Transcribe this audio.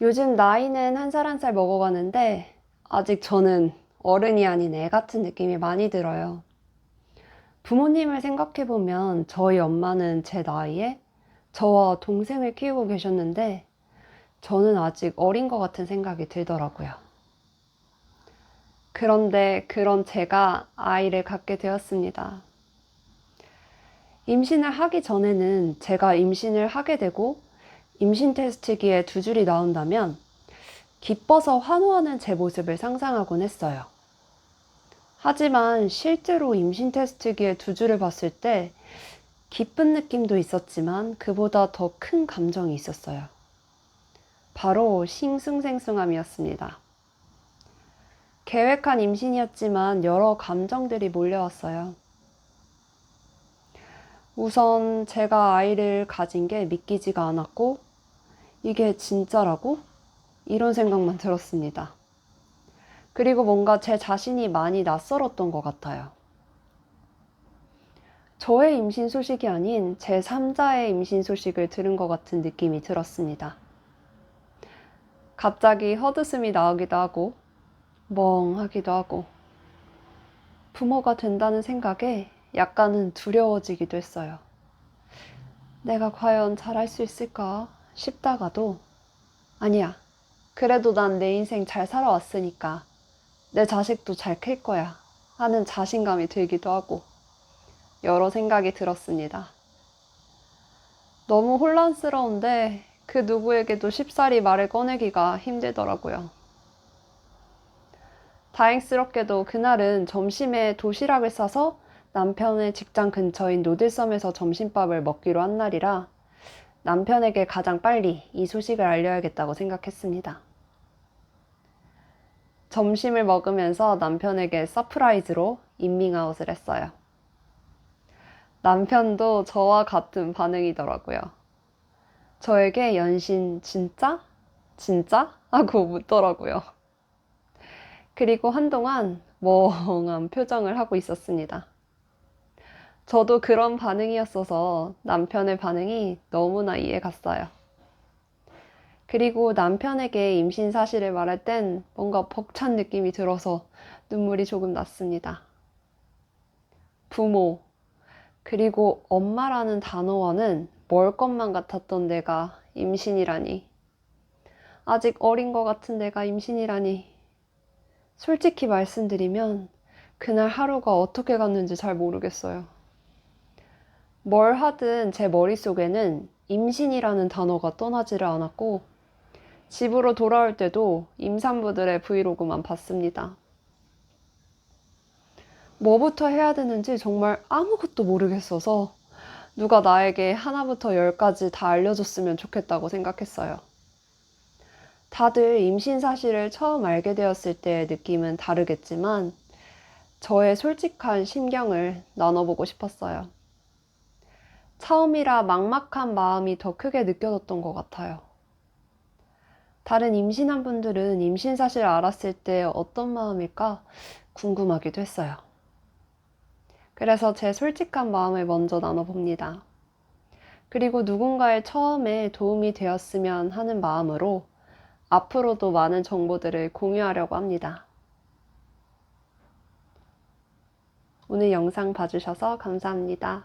요즘 나이는 한 살 한 살 먹어가는데 아직 저는 어른이 아닌 애 같은 느낌이 많이 들어요. 부모님을 생각해보면 저희 엄마는 제 나이에 저와 동생을 키우고 계셨는데 저는 아직 어린 것 같은 생각이 들더라고요. 그런데 그런 제가 아이를 갖게 되었습니다. 임신을 하기 전에는 제가 임신을 하게 되고 임신 테스트기에 두 줄이 나온다면 기뻐서 환호하는 제 모습을 상상하곤 했어요. 하지만 실제로 임신 테스트기에 두 줄을 봤을 때 기쁜 느낌도 있었지만 그보다 더 큰 감정이 있었어요. 바로 싱숭생숭함이었습니다. 계획한 임신이었지만 여러 감정들이 몰려왔어요. 우선 제가 아이를 가진 게 믿기지가 않았고, 이게 진짜라고? 이런 생각만 들었습니다. 그리고 뭔가 제 자신이 많이 낯설었던 것 같아요. 저의 임신 소식이 아닌 제 3자의 임신 소식을 들은 것 같은 느낌이 들었습니다. 갑자기 헛웃음이 나오기도 하고, 멍하기도 하고, 부모가 된다는 생각에 약간은 두려워지기도 했어요. 내가 과연 잘할 수 있을까 싶다가도, 아니야. 그래도 난 내 인생 잘 살아왔으니까 내 자식도 잘 클 거야 하는 자신감이 들기도 하고 여러 생각이 들었습니다. 너무 혼란스러운데 그 누구에게도 쉽사리 말을 꺼내기가 힘들더라고요. 다행스럽게도 그날은 점심에 도시락을 싸서 남편의 직장 근처인 노들섬에서 점심밥을 먹기로 한 날이라 남편에게 가장 빨리 이 소식을 알려야겠다고 생각했습니다. 점심을 먹으면서 남편에게 서프라이즈로 인밍아웃을 했어요. 남편도 저와 같은 반응이더라고요. 저에게 연신 진짜? 진짜? 하고 묻더라고요. 그리고 한동안 멍한 표정을 하고 있었습니다. 저도 그런 반응이었어서 남편의 반응이 너무나 이해 갔어요. 그리고 남편에게 임신 사실을 말할 땐 뭔가 벅찬 느낌이 들어서 눈물이 조금 났습니다. 부모, 그리고 엄마라는 단어와는 멀 것만 같았던 내가 임신이라니. 아직 어린 것 같은 내가 임신이라니. 솔직히 말씀드리면 그날 하루가 어떻게 갔는지 잘 모르겠어요. 뭘 하든 제 머릿속에는 임신이라는 단어가 떠나지를 않았고 집으로 돌아올 때도 임산부들의 브이로그만 봤습니다. 뭐부터 해야 되는지 정말 아무것도 모르겠어서 누가 나에게 하나부터 열까지 다 알려줬으면 좋겠다고 생각했어요. 다들 임신 사실을 처음 알게 되었을 때의 느낌은 다르겠지만 저의 솔직한 심경을 나눠보고 싶었어요. 처음이라 막막한 마음이 더 크게 느껴졌던 것 같아요. 다른 임신한 분들은 임신 사실을 알았을 때 어떤 마음일까 궁금하기도 했어요. 그래서 제 솔직한 마음을 먼저 나눠봅니다. 그리고 누군가의 처음에 도움이 되었으면 하는 마음으로 앞으로도 많은 정보들을 공유하려고 합니다. 오늘 영상 봐주셔서 감사합니다.